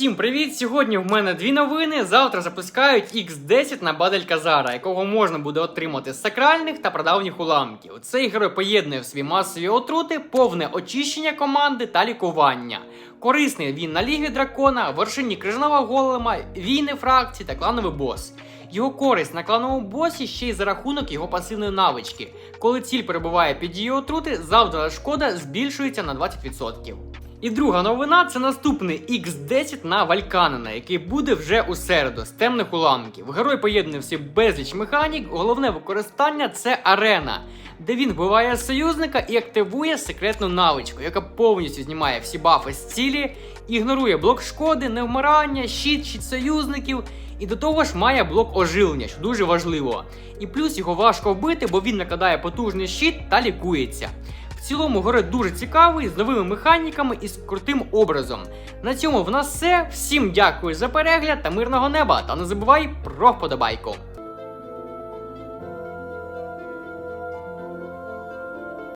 Всім привіт! Сьогодні в мене дві новини. Завтра запускають X10 на Бадель Казара, якого можна буде отримати з сакральних та прадавніх уламків. Цей герой поєднує в свої масові отрути, повне очищення команди та лікування. Корисний він на лігі дракона, вершині крижного голема, війни фракції та клановий бос. Його користь на клановому босі ще й за рахунок його пасивної навички. Коли ціль перебуває під її отрути, завдана шкода збільшується на 20%. І друга новина це наступний X10 на Вальканена, який буде вже у середу з темних уламків. Герой поєднує безліч механік, головне використання це арена, де він вбиває союзника і активує секретну навичку, яка повністю знімає всі бафи з цілі, ігнорує блок шкоди, невмирання, щит, щит союзників. І до того ж має блок ожилення, що дуже важливо. І плюс його важко вбити, бо він накладає потужний щит та лікується. Цілому горе дуже цікавий, з новими механіками і з крутим образом. На цьому в нас все. Всім дякую за перегляд та мирного неба. Та не забувай про вподобайку.